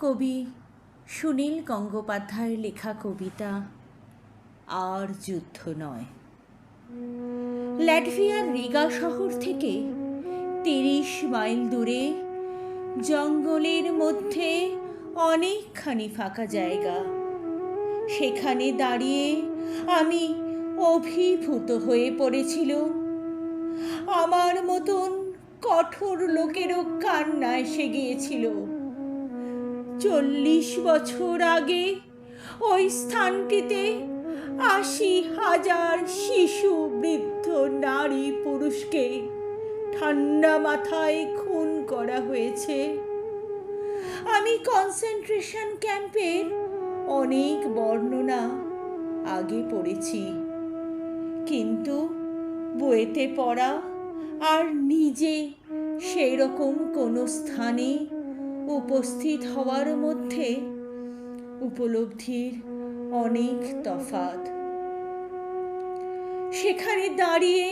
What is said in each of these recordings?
কবি সুনীল গঙ্গোপাধ্যায়ের লেখা কবিতা আর যুদ্ধ নয়। ল্যাটভিয়ার রিগা শহর থেকে তিরিশ মাইল দূরে জঙ্গলের মধ্যে অনেকখানি ফাঁকা জায়গা। সেখানে দাঁড়িয়ে আমি অভিভূত হয়ে পড়েছিল। আমার মতন কঠোর লোকেরও কান্না এসে গিয়েছিল। চল্লিশ বছর আগে ওই স্থানটিতে আশি হাজার শিশু, বৃদ্ধ, নারী, পুরুষকে ঠান্ডা মাথায় খুন করা হয়েছে। আমি কনসেন্ট্রেশন ক্যাম্পের অনেক বর্ণনা আগে পড়েছি। কিন্তু বইতে পড়া আর নিজে সেই রকম কোনো স্থানে উপস্থিত হওয়ার মধ্যে উপলব্ধির অনেক তফাত সেখানে দাঁড়িয়ে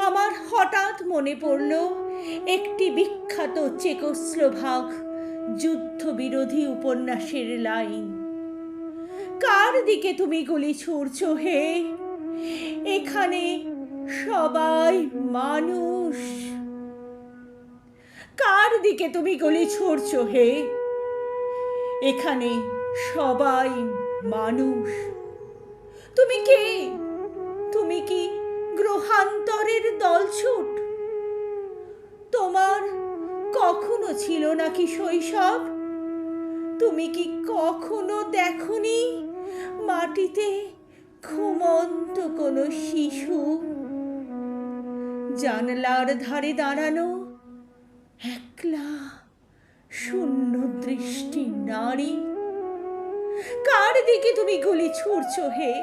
আমার হঠাৎ মনে পড়ল, একটি বিখ্যাত চেকোস্লোভাক যুদ্ধবিরোধী উপন্যাসের লাইন। কার দিকে তুমি গুলি ছুড়ছ হে? এখানে সবাই মানুষ। কার দিকে তুমি গলি ছুড়ছ হে? এখানে সবাই মানুষ। তুমি কে? তুমি কি গ্রহান্তরের দলছুট? তোমার কখনো ছিল নাকি শৈশব? তুমি কি কখনো দেখনি মাটিতে ঘুমন্ত কোনো শিশু? জানলার ধারে দাঁড়ানো একলা শূন্য দৃষ্টি নারী? কার দিকে তুমি গুলি ছুড়ছ হে?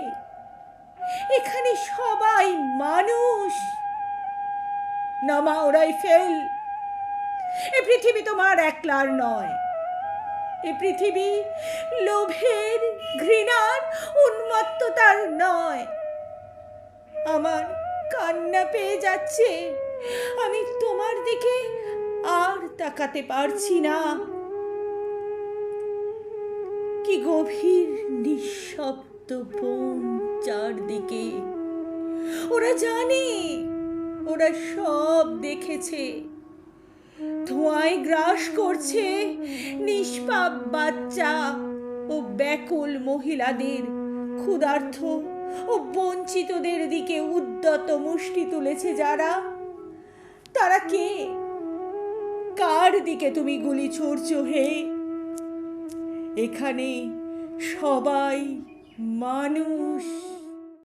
এখানে সবাই মানুষ। নামা ওরাই ফেল এ পৃথিবী তোমার একলার নয়। এ পৃথিবী লোভের ঘৃণার উন্মত্ততার নয়। আমার কান্না পেয়ে যাচ্ছে। আমি আর তাকাতে পারছি না। কি গভীর নিঃশব্দ বন চারদিকে। ওরা জানে, ওরা সব দেখেছে। ধোঁয়ায় গ্রাস করছে নিষ্পাপ বাচ্চা ও ব্যাকুল মহিলাদের। ক্ষুধার্থ ও বঞ্চিতদের দিকে উদ্যত মুষ্টি তুলেছে যারা। তারা কে? কার দিকে তুমি গুলি ছুড়ছ হে? এখানে সবাই মানুষ।